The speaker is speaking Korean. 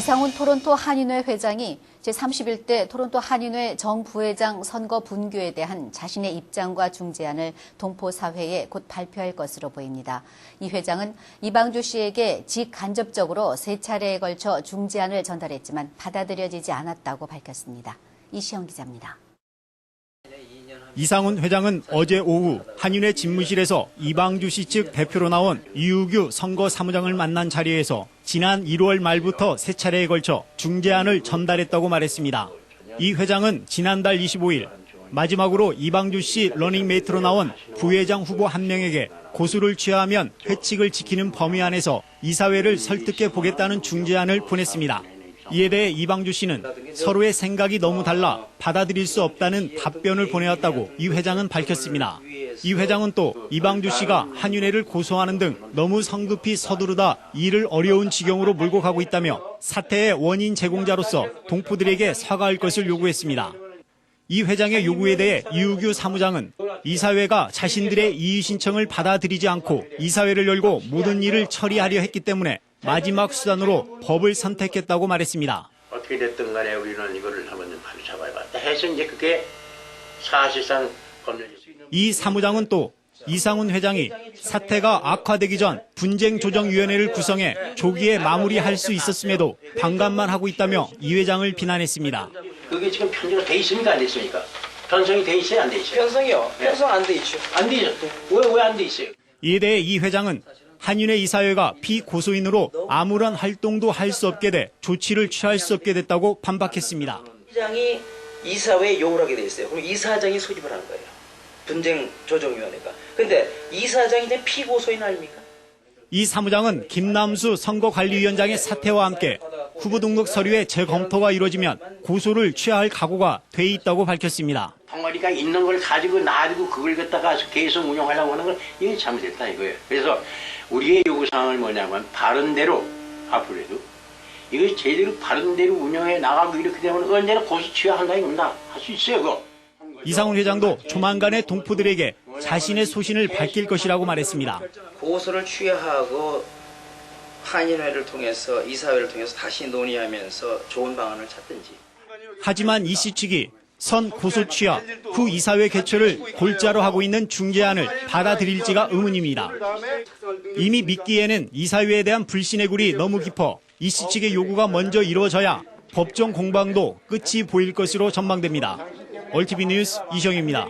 이상훈 토론토 한인회 회장이 제31대 토론토 한인회 정 부회장 선거 분규에 대한 자신의 입장과 중재안을 동포사회에 곧 발표할 것으로 보입니다. 이 회장은 이방주 씨에게 직간접적으로 세 차례에 걸쳐 중재안을 전달했지만 받아들여지지 않았다고 밝혔습니다. 이시영 기자입니다. 이상훈 회장은 어제 오후 한인회 집무실에서 이방주 씨 측 대표로 나온 이우규 선거 사무장을 만난 자리에서 지난 1월 말부터 세 차례에 걸쳐 중재안을 전달했다고 말했습니다. 이 회장은 지난달 25일 마지막으로 이방주 씨 러닝메이트로 나온 부회장 후보 한 명에게 고수를 취하하면 회칙을 지키는 범위 안에서 이사회를 설득해 보겠다는 중재안을 보냈습니다. 이에 대해 이방주 씨는 서로의 생각이 너무 달라 받아들일 수 없다는 답변을 보내왔다고 이 회장은 밝혔습니다. 이 회장은 또 이방주 씨가 한윤회를 고소하는 등 너무 성급히 서두르다 일을 어려운 지경으로 몰고 가고 있다며 사태의 원인 제공자로서 동포들에게 사과할 것을 요구했습니다. 이 회장의 요구에 대해 이우규 사무장은 이사회가 자신들의 이의 신청을 받아들이지 않고 이사회를 열고 모든 일을 처리하려 했기 때문에 마지막 수단으로 법을 선택했다고 말했습니다. 어떻게 됐든 간에 우리는 이거를 한번 좀 바로 잡아야겠다 해서 이제 그게 사실상 건너질 수 있는 이 사무장은 또 이상훈 회장이 사태가 악화되기 전 분쟁조정위원회를 구성해 조기에 마무리할 수 있었음에도 반감만 하고 있다며 이 회장을 비난했습니다. 그게 지금 편제가 돼 있습니까 안 돼 있습니까? 편성이 돼 있어요 안 돼 있어요? 편성이요. 편성 안 돼 있죠. 안 돼 있어. 왜왜 안 돼 있어요? 이에 대해 이 회장은 한윤회 이사회가 피고소인으로 아무런 활동도 할 수 없게 돼 조치를 취할 수 없게 됐다고 반박했습니다. 이장이 이사회에 요구를 하게 돼 있어요. 그럼 이사장이 소집을 한 거예요. 분쟁 조정위원회가. 근데 이사장이 이제 피고소인 아닙니까? 이 사무장은 김남수 선거관리위원장의 사퇴와 함께 후보 등록 서류의 재검토가 이루어지면 고소를 취할 각오가 돼 있다고 밝혔습니다. 덩어리가 있는 걸 가지고 놔두고 그걸 갖다가 계속 운영하려고 하는 건 이게 잘못됐다 이거예요. 그래서 우리의 요구사항은 뭐냐면 바른대로 앞으로도 이거 제대로 바른대로 운영해 나가고 이렇게 되면 언제나 고수 취하한다 이겁니다. 할 수 있어요 그거. 이상훈 회장도 조만간에 동포들에게 자신의 소신을 밝힐 것이라고 말했습니다. 고소를 취하하고 한인회를 통해서 이사회를 통해서 다시 논의하면서 좋은 방안을 찾든지. 하지만 이 씨 측이 선 고소 취하 후 이사회 개최를 골자로 하고 있는 중재안을 받아들일지가 의문입니다. 이미 믿기에는 이사회에 대한 불신의 굴이 너무 깊어 이씨 측의 요구가 먼저 이루어져야 법정 공방도 끝이 보일 것으로 전망됩니다. 얼티비 뉴스 이정입니다.